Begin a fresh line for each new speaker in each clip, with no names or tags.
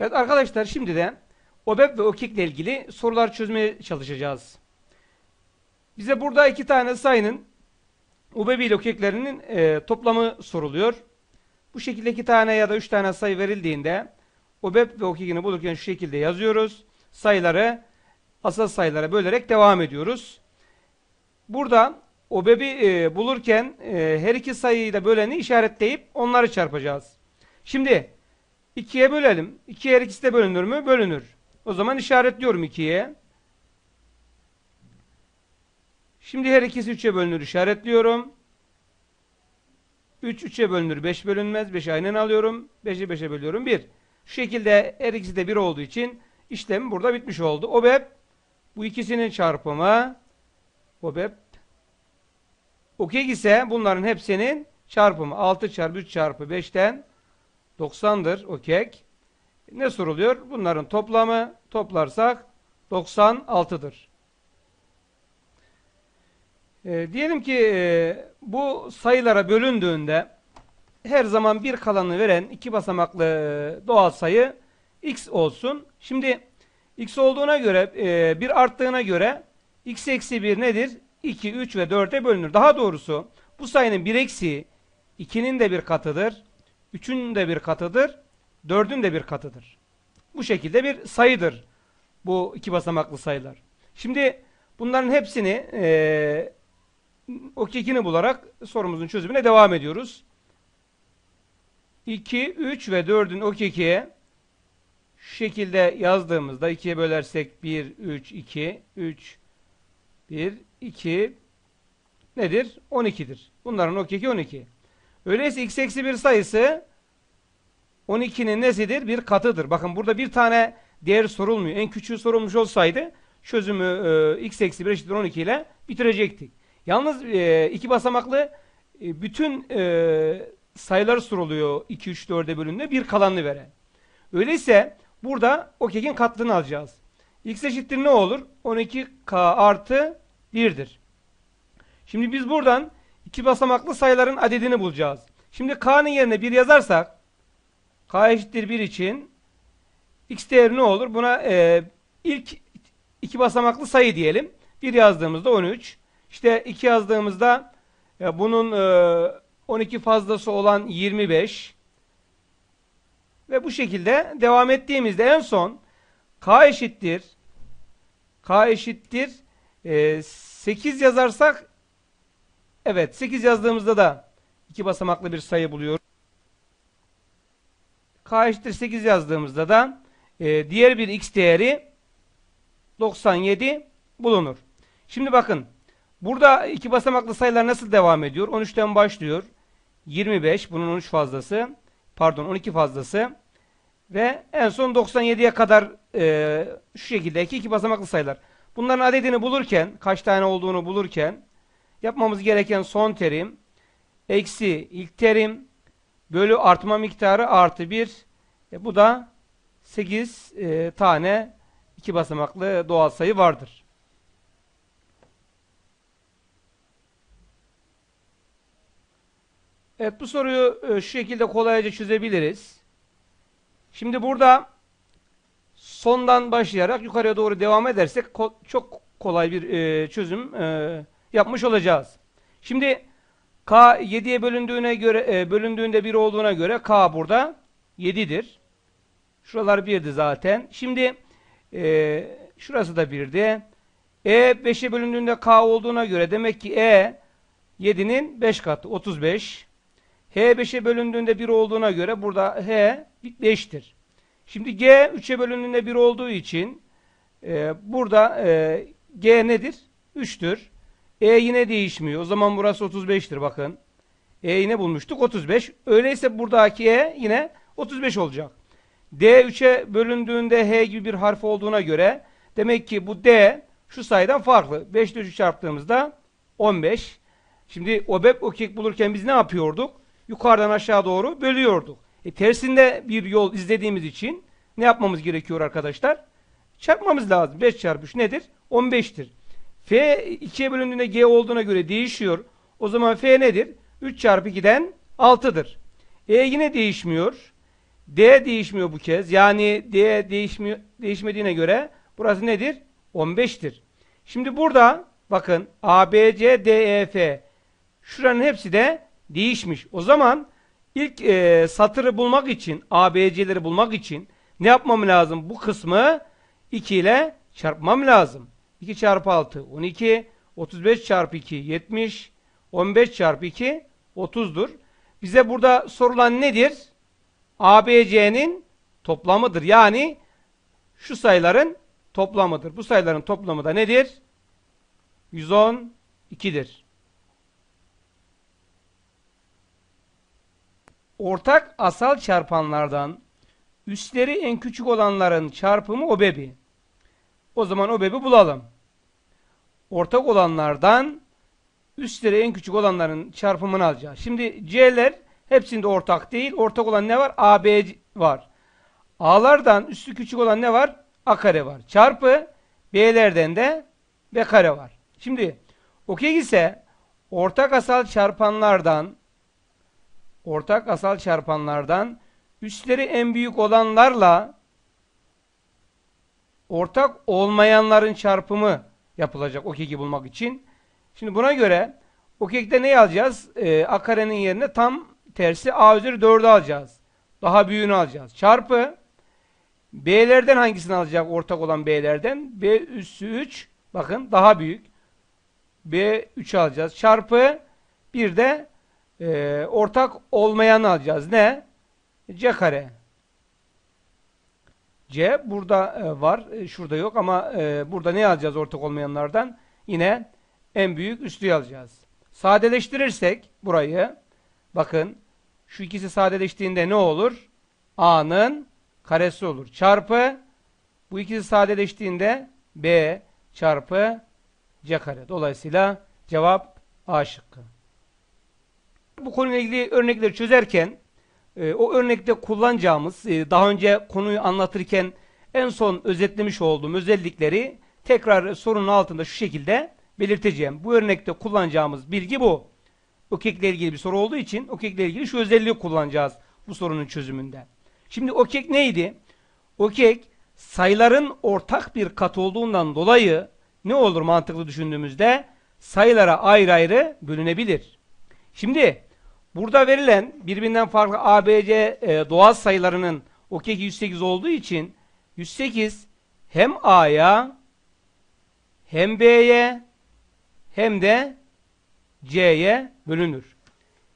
Evet arkadaşlar şimdi de OBEP ve OKEK ile ilgili sorular çözmeye çalışacağız. Bize burada iki tane sayının OBEP ile OKEK'lerinin e, toplamı soruluyor. Bu şekilde iki tane ya da üç tane sayı verildiğinde OBEP ve OKEK'ini bulurken şu şekilde yazıyoruz. Sayıları asal sayılara bölerek devam ediyoruz. Burada OBEP'i e, bulurken e, her iki sayıyı da böleni işaretleyip onları çarpacağız. Şimdi 2'ye bölelim. 2 her ikisi de bölünür mü? Bölünür. O zaman işaretliyorum 2'ye. Şimdi her ikisi 3'e bölünür işaretliyorum. 3 3'e bölünür 5 bölünmez. 5'i aynen alıyorum. 5'i 5'e bölüyorum 1. Şu şekilde her ikisi de 1 olduğu için işlem burada bitmiş oldu. OBEP bu ikisinin çarpımı OBEP OKEK ise bunların hepsinin çarpımı. 6 çarpı 3 çarpı 5'ten 90'dır OKEK. Ne soruluyor? Bunların toplamı toplarsak 96'dır. E, diyelim ki e, bu sayılara bölündüğünde her zaman bir kalanı veren iki basamaklı e, doğal sayı x olsun. Şimdi x olduğuna göre e, bir arttığına göre x eksi 1 nedir? 2, 3 ve 4'e bölünür. Daha doğrusu bu sayının 1 eksi 2'nin de bir katıdır. 3'ün de bir katıdır. 4'ün de bir katıdır. Bu şekilde bir sayıdır bu iki basamaklı sayılar. Şimdi bunların hepsini e, o kekini bularak sorumuzun çözümüne devam ediyoruz. 2, 3 ve 4'ün o kekiye şu şekilde yazdığımızda 2'ye bölersek 1, 3, 2, 3, 1, 2 nedir? 12'dir. Bunların o keki 12. Öyleyse x eksi 1 sayısı 12'nin nesidir? Bir katıdır. Bakın burada bir tane değer sorulmuyor. En küçüğü sorulmuş olsaydı çözümü e, x eksi 1 eşittir 12 ile bitirecektik. Yalnız e, iki basamaklı e, bütün e, sayılar soruluyor 2, 3, 4'e bölümde bir kalanını veren. Öyleyse burada o kekin katlığını alacağız. x eşittir ne olur? 12k artı 1'dir. Şimdi biz buradan iki basamaklı sayıların adedini bulacağız. Şimdi k'nın yerine 1 yazarsak k eşittir 1 için x değeri ne olur? Buna e, ilk iki basamaklı sayı diyelim. 1 yazdığımızda 13. İşte 2 yazdığımızda e, bunun e, 12 fazlası olan 25. Ve bu şekilde devam ettiğimizde en son k eşittir k eşittir e, 8 yazarsak evet 8 yazdığımızda da iki basamaklı bir sayı buluyoruz. k eşittir 8 yazdığımızda da e, diğer bir x değeri 97 bulunur. Şimdi bakın burada iki basamaklı sayılar nasıl devam ediyor? 13'ten başlıyor. 25 bunun 13 fazlası pardon 12 fazlası ve en son 97'ye kadar e, şu şekildeki iki basamaklı sayılar. Bunların adedini bulurken kaç tane olduğunu bulurken yapmamız gereken son terim eksi ilk terim bölü artma miktarı artı 1 e, bu da 8 e, tane iki basamaklı doğal sayı vardır. Evet bu soruyu e, şu şekilde kolayca çözebiliriz. Şimdi burada sondan başlayarak yukarıya doğru devam edersek ko çok kolay bir e, çözüm e, yapmış olacağız. Şimdi k 7'ye bölündüğüne göre e, bölündüğünde 1 olduğuna göre k burada 7'dir. Şuralar 1'di zaten. Şimdi e, şurası da 1'di. E 5'e bölündüğünde k olduğuna göre demek ki e 7'nin 5 katı 35. H 5'e bölündüğünde 1 olduğuna göre burada H 5'tir. Şimdi G 3'e bölündüğünde 1 olduğu için e, burada e, G nedir? 3'tür. E yine değişmiyor. O zaman burası 35'tir bakın. E yine bulmuştuk 35. Öyleyse buradaki E yine 35 olacak. D 3'e bölündüğünde H gibi bir harf olduğuna göre demek ki bu D şu sayıdan farklı. 5 ile 3 çarptığımızda 15. Şimdi OBEP OKEK bulurken biz ne yapıyorduk? yukarıdan aşağı doğru bölüyorduk. E, tersinde bir yol izlediğimiz için ne yapmamız gerekiyor arkadaşlar? Çarpmamız lazım. 5 çarpı 3 nedir? 15'tir. F 2'ye bölündüğünde G olduğuna göre değişiyor. O zaman F nedir? 3 çarpı 2'den 6'dır. E yine değişmiyor. D değişmiyor bu kez. Yani D değişmiyor, değişmediğine göre burası nedir? 15'tir. Şimdi burada bakın A, B, C, D, E, F şuranın hepsi de değişmiş. O zaman ilk e, satırı bulmak için A, B, C'leri bulmak için ne yapmam lazım? Bu kısmı 2 ile çarpmam lazım. 2 çarpı 6 12 35 çarpı 2 70 15 çarpı 2 30'dur. Bize burada sorulan nedir? ABC'nin toplamıdır. Yani şu sayıların toplamıdır. Bu sayıların toplamı da nedir? 112'dir. Ortak asal çarpanlardan üstleri en küçük olanların çarpımı obebi. O zaman obebi bulalım. Ortak olanlardan üstleri en küçük olanların çarpımını alacağız. Şimdi C'ler hepsinde ortak değil. Ortak olan ne var? AB var. A'lardan üstü küçük olan ne var? A kare var. Çarpı B'lerden de B kare var. Şimdi okey ise ortak asal çarpanlardan ortak asal çarpanlardan üstleri en büyük olanlarla ortak olmayanların çarpımı yapılacak okeki bulmak için. Şimdi buna göre okekte ne alacağız? Ee, a karenin yerine tam tersi a üzeri 4'ü alacağız. Daha büyüğünü alacağız. Çarpı b'lerden hangisini alacak ortak olan b'lerden? b üssü 3 bakın daha büyük. b 3 alacağız. Çarpı bir de e, ortak olmayanı alacağız. Ne? c kare. C burada e, var. E, şurada yok ama e, burada ne alacağız ortak olmayanlardan? Yine en büyük üstü alacağız. Sadeleştirirsek burayı bakın şu ikisi sadeleştiğinde ne olur? A'nın karesi olur. Çarpı bu ikisi sadeleştiğinde B çarpı C kare. Dolayısıyla cevap A şıkkı. Bu konuyla ilgili örnekleri çözerken e, o örnekte kullanacağımız e, daha önce konuyu anlatırken en son özetlemiş olduğum özellikleri tekrar sorunun altında şu şekilde belirteceğim. Bu örnekte kullanacağımız bilgi bu. OKEK ile ilgili bir soru olduğu için OKEK ile ilgili şu özelliği kullanacağız bu sorunun çözümünde. Şimdi OKEK neydi? OKEK sayıların ortak bir kat olduğundan dolayı ne olur mantıklı düşündüğümüzde sayılara ayrı ayrı bölünebilir. Şimdi burada verilen birbirinden farklı ABC e, doğal sayılarının OKEK 108 olduğu için 108 hem A'ya hem B'ye hem de C'ye bölünür.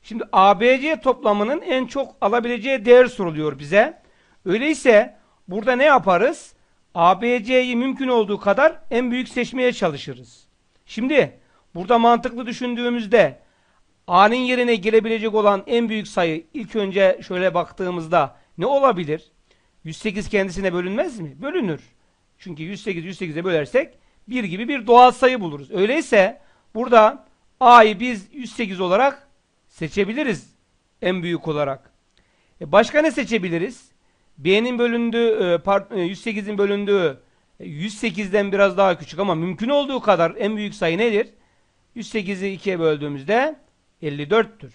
Şimdi ABC toplamının en çok alabileceği değer soruluyor bize. Öyleyse burada ne yaparız? ABC'yi mümkün olduğu kadar en büyük seçmeye çalışırız. Şimdi burada mantıklı düşündüğümüzde A'nın yerine gelebilecek olan en büyük sayı ilk önce şöyle baktığımızda ne olabilir? 108 kendisine bölünmez mi? Bölünür. Çünkü 108 108'e bölersek 1 gibi bir doğal sayı buluruz. Öyleyse burada A'yı biz 108 olarak seçebiliriz en büyük olarak. E başka ne seçebiliriz? B'nin bölündüğü, e, 108'in bölündüğü 108'den biraz daha küçük ama mümkün olduğu kadar en büyük sayı nedir? 108'i 2'ye böldüğümüzde 54'tür.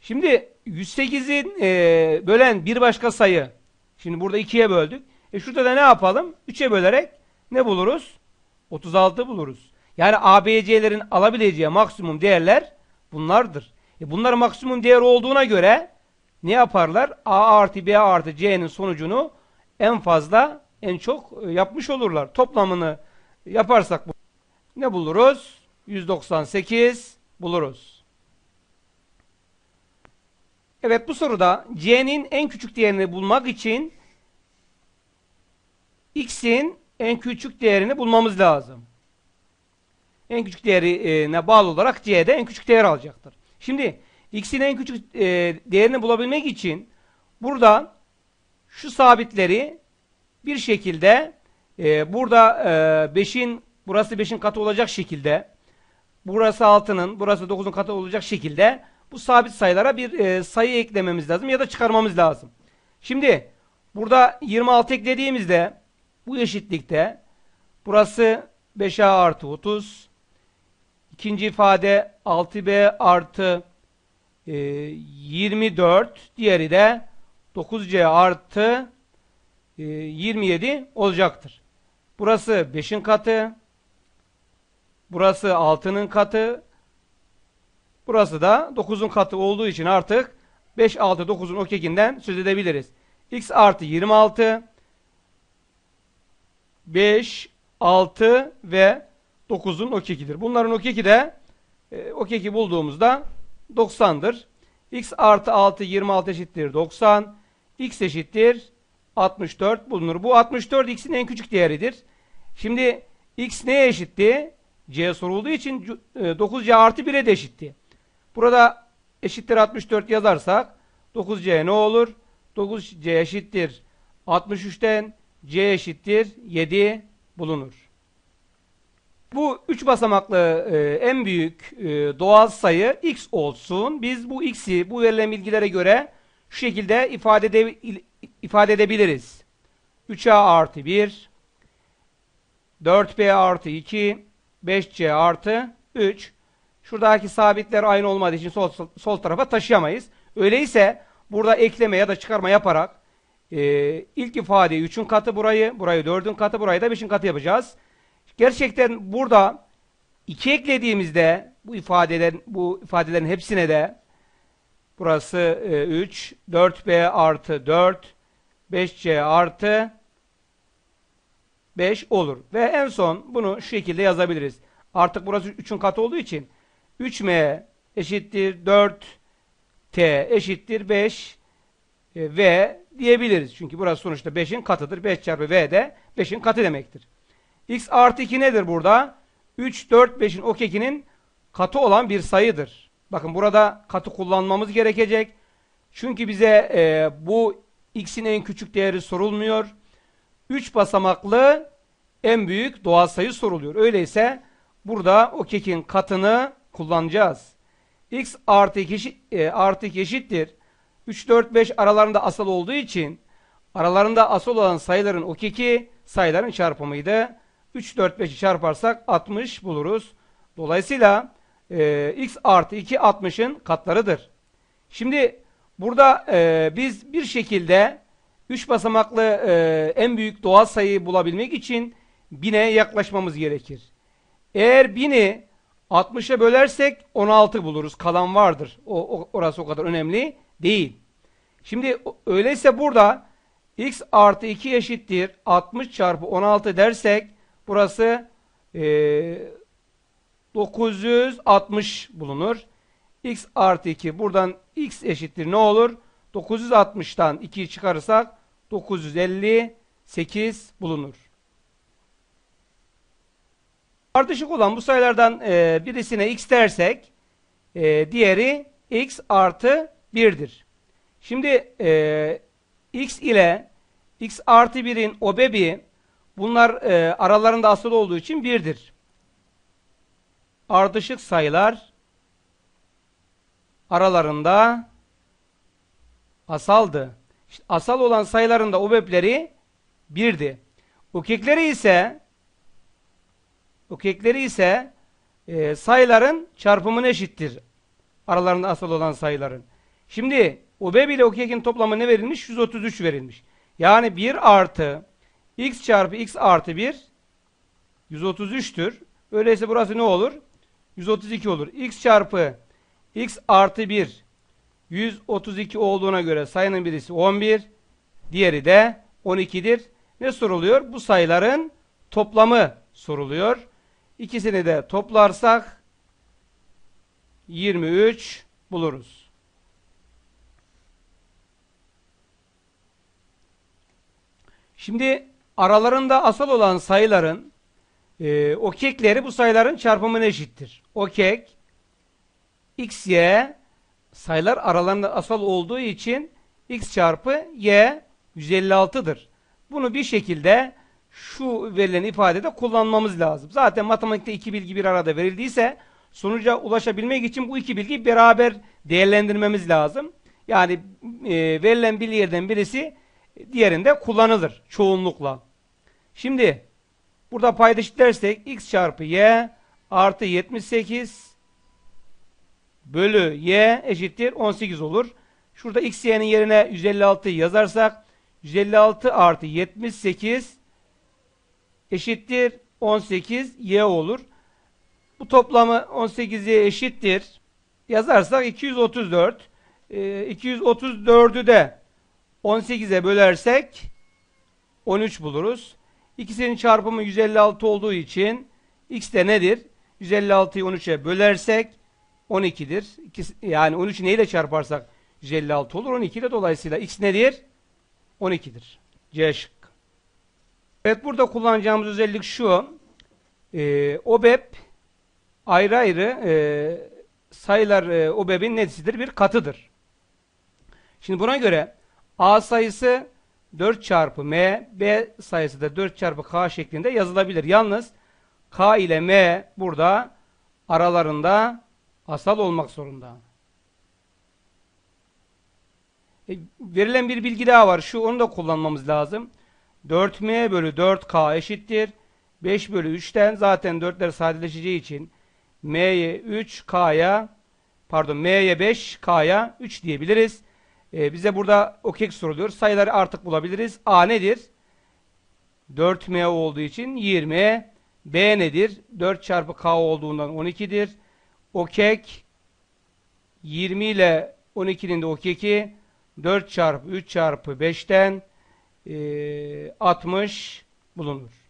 Şimdi 108'in e, bölen bir başka sayı. Şimdi burada 2'ye böldük. E şurada da ne yapalım? 3'e bölerek ne buluruz? 36 buluruz. Yani ABC'lerin alabileceği maksimum değerler bunlardır. E bunlar maksimum değer olduğuna göre ne yaparlar? A artı B artı C'nin sonucunu en fazla en çok e, yapmış olurlar. Toplamını yaparsak ne buluruz? 198 buluruz. Evet bu soruda C'nin en küçük değerini bulmak için X'in en küçük değerini bulmamız lazım. En küçük değerine bağlı olarak C'de en küçük değer alacaktır. Şimdi X'in en küçük e, değerini bulabilmek için burada şu sabitleri bir şekilde e, burada 5'in burası 5'in katı olacak şekilde burası 6'nın burası 9'un katı olacak şekilde bu sabit sayılara bir e, sayı eklememiz lazım ya da çıkarmamız lazım. Şimdi burada 26 eklediğimizde bu eşitlikte burası 5A artı 30 ikinci ifade 6B artı e, 24 diğeri de 9c artı e, 27 olacaktır. Burası 5'in katı. Burası 6'nın katı. Burası da 9'un katı olduğu için artık 5, 6, 9'un okekinden söz edebiliriz. x artı 26 5, 6 ve 9'un okekidir. Bunların okeki de e, okeki bulduğumuzda 90'dır. x artı 6 26 eşittir 90. x eşittir 64 bulunur. Bu 64 x'in en küçük değeridir. Şimdi x neye eşitti? c sorulduğu için e, 9c artı 1'e de eşitti. Burada eşittir 64 yazarsak 9c ne olur? 9c eşittir 63'ten c eşittir 7 bulunur. Bu üç basamaklı e, en büyük e, doğal sayı x olsun. Biz bu x'i bu verilen bilgilere göre şu şekilde ifade, ede, ifade edebiliriz. 3a artı 1 4b artı 2 5c artı 3 Şuradaki sabitler aynı olmadığı için sol, sol tarafa taşıyamayız. Öyleyse burada ekleme ya da çıkarma yaparak e, ilk ifadeyi 3'ün katı burayı, burayı 4'ün katı, burayı da 5'in katı yapacağız. Gerçekten burada 2 eklediğimizde bu ifadelerin bu ifadelerin hepsine de burası e, 3, 4b artı 4, 5c artı 5 olur. Ve en son bunu şu şekilde yazabiliriz. Artık burası 3'ün katı olduğu için 3m eşittir 4t eşittir 5 e, v diyebiliriz. Çünkü burası sonuçta 5'in katıdır. 5 çarpı v de 5'in katı demektir. x artı 2 nedir burada? 3, 4, 5'in okekinin katı olan bir sayıdır. Bakın burada katı kullanmamız gerekecek. Çünkü bize e, bu x'in en küçük değeri sorulmuyor. 3 basamaklı en büyük doğal sayı soruluyor. Öyleyse burada o kekin katını kullanacağız. x artı 2, e, artı 2 eşittir. 3, 4, 5 aralarında asal olduğu için aralarında asal olan sayıların o keki sayıların çarpımıydı. 3, 4, 5'i çarparsak 60 buluruz. Dolayısıyla e, x artı 2 60'ın katlarıdır. Şimdi burada e, biz bir şekilde 3 basamaklı e, en büyük doğal sayıyı bulabilmek için 1000'e yaklaşmamız gerekir. Eğer 1000'i 60'a bölersek 16 buluruz. Kalan vardır. O, o, orası o kadar önemli değil. Şimdi öyleyse burada x artı 2 eşittir 60 çarpı 16 dersek burası e, 960 bulunur. x artı 2 buradan x eşittir ne olur? 960'tan 2'yi çıkarırsak 958 bulunur. Ardışık olan bu sayılardan e, birisine x dersek e, diğeri x artı 1'dir. Şimdi e, x ile x artı 1'in obebi bunlar e, aralarında asıl olduğu için 1'dir. Ardışık sayılar aralarında asaldı. İşte asal olan sayıların da obepleri 1'di. Ukekleri ise ukekleri ise e, sayıların çarpımına eşittir. Aralarında asal olan sayıların. Şimdi OBEB ile OKEK'in toplamı ne verilmiş? 133 verilmiş. Yani 1 artı x çarpı x artı 1 133'tür. Öyleyse burası ne olur? 132 olur. x çarpı x artı 1 132 olduğuna göre sayının birisi 11, diğeri de 12'dir. Ne soruluyor? Bu sayıların toplamı soruluyor. İkisini de toplarsak 23 buluruz. Şimdi aralarında asal olan sayıların e, o kekleri bu sayıların çarpımına eşittir. O kek x, y sayılar aralarında asal olduğu için x çarpı y 156'dır. Bunu bir şekilde şu verilen ifadede kullanmamız lazım. Zaten matematikte iki bilgi bir arada verildiyse sonuca ulaşabilmek için bu iki bilgiyi beraber değerlendirmemiz lazım. Yani e, verilen bilgilerden birisi diğerinde kullanılır çoğunlukla. Şimdi burada paydaş dersek x çarpı y artı 78 bölü y eşittir 18 olur. Şurada x y'nin yerine 156'yı yazarsak 156 artı 78 eşittir 18 y olur. Bu toplamı 18'ye eşittir. Yazarsak 234. Ee, 234'ü de 18'e bölersek 13 buluruz. İkisinin çarpımı 156 olduğu için x de nedir? 156'yı 13'e bölersek 12'dir. İkisi- Yani 13'ü neyle çarparsak 156 olur. 12 ile dolayısıyla x nedir? 12'dir. C şıkkı. Evet burada kullanacağımız özellik şu. Ee, OBEP ayrı ayrı e, sayılar e, OBEP'in nesidir? Bir katıdır. Şimdi buna göre A sayısı 4 çarpı M, B sayısı da 4 çarpı K şeklinde yazılabilir. Yalnız K ile M burada aralarında asal olmak zorunda. E, verilen bir bilgi daha var. Şu onu da kullanmamız lazım. 4M bölü 4K eşittir. 5 bölü 3'ten zaten 4'ler sadeleşeceği için M'ye 3, K'ya pardon M'ye 5, K'ya 3 diyebiliriz. Ee, bize burada okek soruluyor. Sayıları artık bulabiliriz. A nedir? 4M olduğu için 20. B nedir? 4 çarpı K olduğundan 12'dir. Okek 20 ile 12'nin de okeki 4 çarpı 3 çarpı 5'ten eee 60 bulunur.